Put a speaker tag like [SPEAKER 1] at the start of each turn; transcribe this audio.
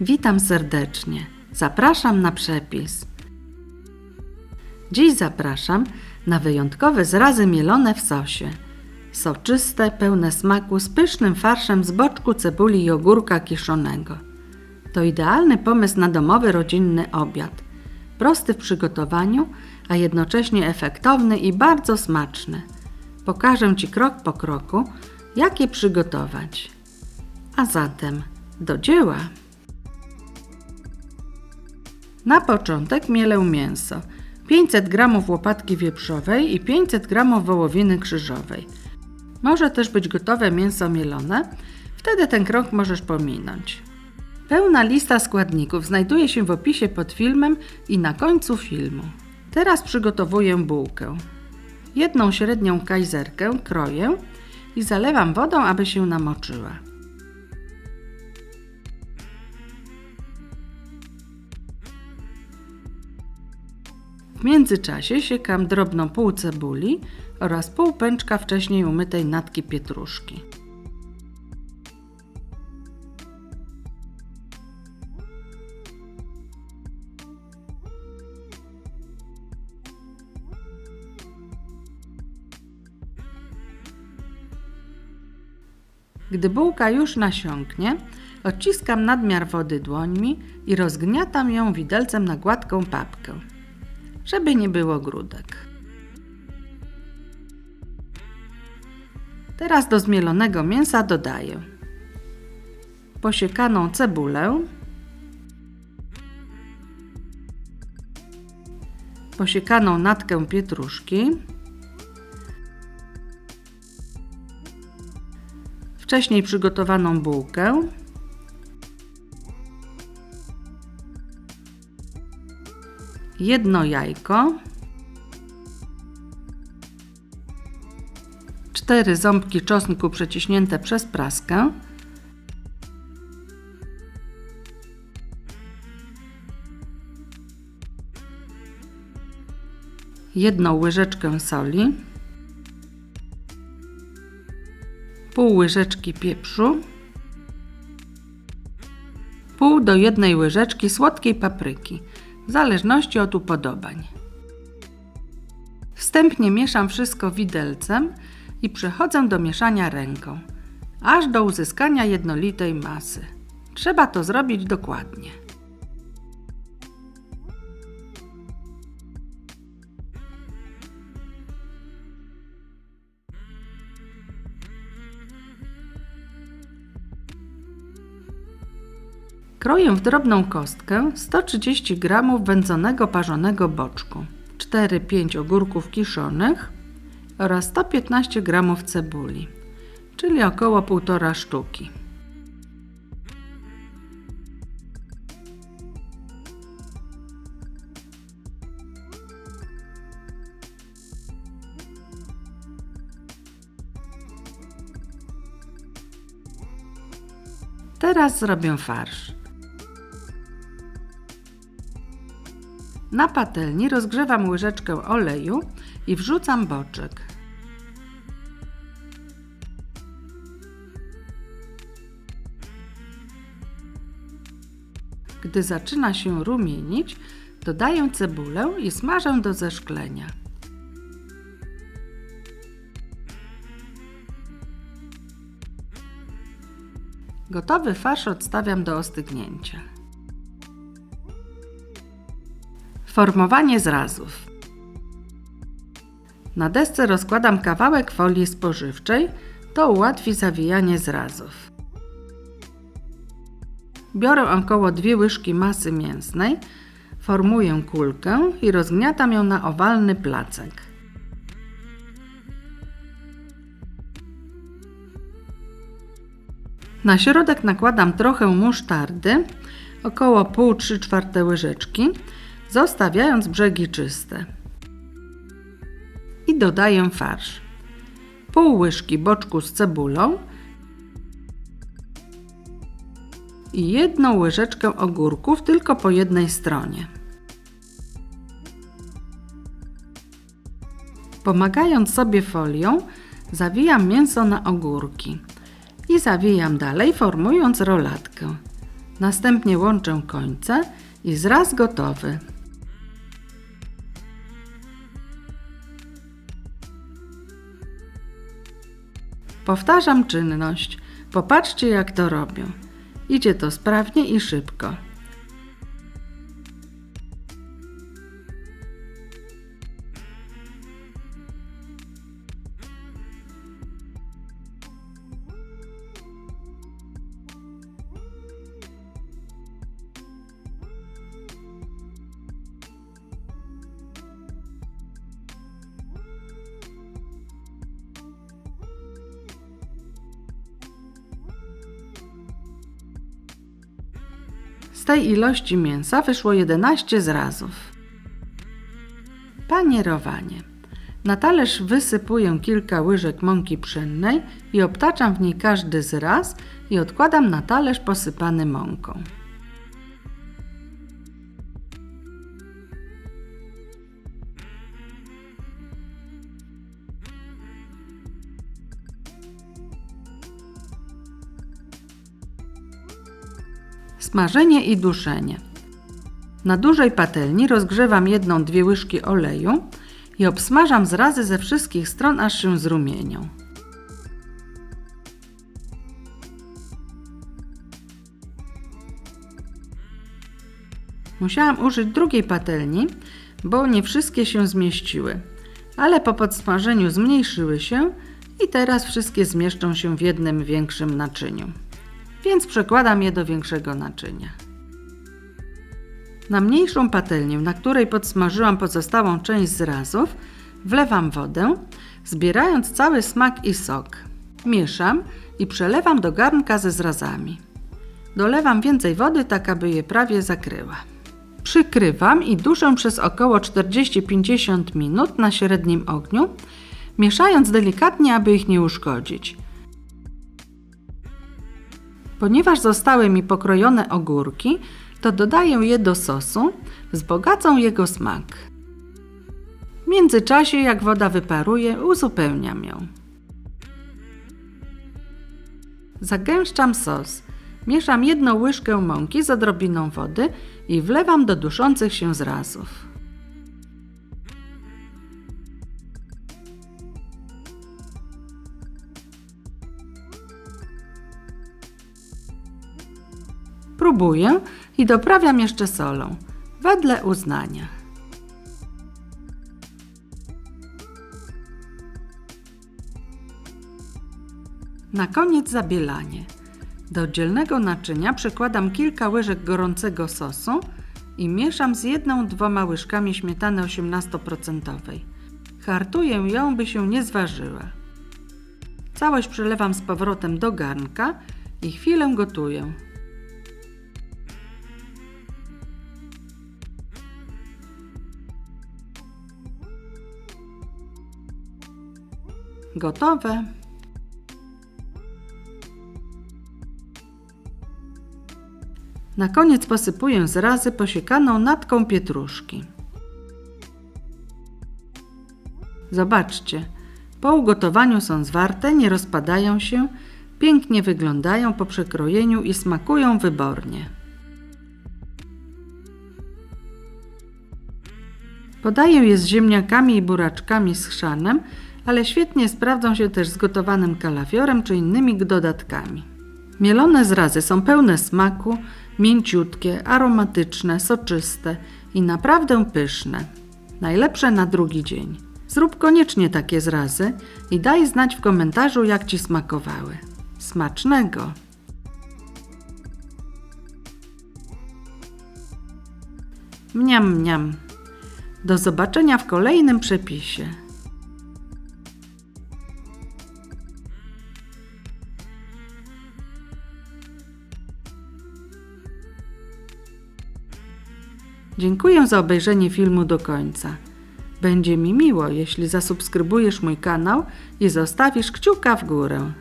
[SPEAKER 1] Witam serdecznie. Zapraszam na przepis. Dziś zapraszam na wyjątkowe zrazy mielone w sosie. Soczyste, pełne smaku z pysznym farszem z boczku, cebuli i ogórka kiszonego. To idealny pomysł na domowy rodzinny obiad. Prosty w przygotowaniu, a jednocześnie efektowny i bardzo smaczny. Pokażę Ci krok po kroku, jak je przygotować. A zatem do dzieła. Na początek mielę mięso. 500 g łopatki wieprzowej i 500 g wołowiny krzyżowej. Może też być gotowe mięso mielone, wtedy ten krok możesz pominąć. Pełna lista składników znajduje się w opisie pod filmem i na końcu filmu. Teraz przygotowuję bułkę. Jedną średnią kajzerkę kroję i zalewam wodą, aby się namoczyła. W międzyczasie siekam drobną pół cebuli oraz pół pęczka wcześniej umytej natki pietruszki. Gdy bułka już nasiąknie, odciskam nadmiar wody dłońmi i rozgniatam ją widelcem na gładką papkę, żeby nie było grudek. Teraz do zmielonego mięsa dodaję posiekaną cebulę, posiekaną natkę pietruszki, wcześniej przygotowaną bułkę, jedno jajko, cztery ząbki czosnku przeciśnięte przez praskę, jedną łyżeczkę soli, pół łyżeczki pieprzu, pół do jednej łyżeczki słodkiej papryki, w zależności od upodobań. Wstępnie mieszam wszystko widelcem i przechodzę do mieszania ręką, aż do uzyskania jednolitej masy. Trzeba to zrobić dokładnie. Kroję w drobną kostkę 130 g wędzonego parzonego boczku, 4-5 ogórków kiszonych oraz 115 g cebuli, czyli około 1,5 sztuki. Teraz zrobię farsz. Na patelni rozgrzewam łyżeczkę oleju i wrzucam boczek. Gdy zaczyna się rumienić, dodaję cebulę i smażę do zeszklenia. Gotowy farsz odstawiam do ostygnięcia. Formowanie zrazów. Na desce rozkładam kawałek folii spożywczej, to ułatwi zawijanie zrazów. Biorę około 2 łyżki masy mięsnej, formuję kulkę i rozgniatam ją na owalny placek. Na środek nakładam trochę musztardy, około pół 3 czwarte łyżeczki, zostawiając brzegi czyste. I dodaję farsz. Pół łyżki boczku z cebulą i jedną łyżeczkę ogórków tylko po jednej stronie. Pomagając sobie folią, zawijam mięso na ogórki i zawijam dalej, formując rolatkę. Następnie łączę końce i zraz gotowy. Powtarzam czynność. Popatrzcie, jak to robię. Idzie to sprawnie i szybko. Tej ilości mięsa wyszło 11 zrazów. Panierowanie. Na talerz wysypuję kilka łyżek mąki pszennej i obtaczam w niej każdy zraz i odkładam na talerz posypany mąką. Smażenie i duszenie. Na dużej patelni rozgrzewam jedną, dwie łyżki oleju i obsmażam zrazy ze wszystkich stron, aż się zrumienią. Musiałam użyć drugiej patelni, bo nie wszystkie się zmieściły, ale po podsmażeniu zmniejszyły się i teraz wszystkie zmieszczą się w jednym większym naczyniu więc przekładam je do większego naczynia. Na mniejszą patelnię, na której podsmażyłam pozostałą część zrazów, wlewam wodę, zbierając cały smak i sok. Mieszam i przelewam do garnka ze zrazami. Dolewam więcej wody, tak aby je prawie zakryła. Przykrywam i duszę przez około 40-50 minut na średnim ogniu, mieszając delikatnie, aby ich nie uszkodzić. Ponieważ zostały mi pokrojone ogórki, to dodaję je do sosu, wzbogacą jego smak. W międzyczasie, jak woda wyparuje, uzupełniam ją. Zagęszczam sos. Mieszam jedną łyżkę mąki z odrobiną wody i wlewam do duszących się zrazów. Próbuję i doprawiam jeszcze solą, wedle uznania. Na koniec zabielanie. Do oddzielnego naczynia przykładam kilka łyżek gorącego sosu i mieszam z jedną, dwoma łyżkami śmietany 18%. Hartuję ją, by się nie zważyła. Całość przelewam z powrotem do garnka i chwilę gotuję. Gotowe. Na koniec posypuję zrazy posiekaną natką pietruszki. Zobaczcie, po ugotowaniu są zwarte, nie rozpadają się, pięknie wyglądają po przekrojeniu i smakują wybornie. Podaję je z ziemniakami i buraczkami z chrzanem, ale świetnie sprawdzą się też z gotowanym kalafiorem czy innymi dodatkami. Mielone zrazy są pełne smaku, mięciutkie, aromatyczne, soczyste i naprawdę pyszne. Najlepsze na drugi dzień. Zrób koniecznie takie zrazy i daj znać w komentarzu, jak Ci smakowały. Smacznego! Mniam, mniam. Do zobaczenia w kolejnym przepisie. Dziękuję za obejrzenie filmu do końca. Będzie mi miło, jeśli zasubskrybujesz mój kanał i zostawisz kciuka w górę.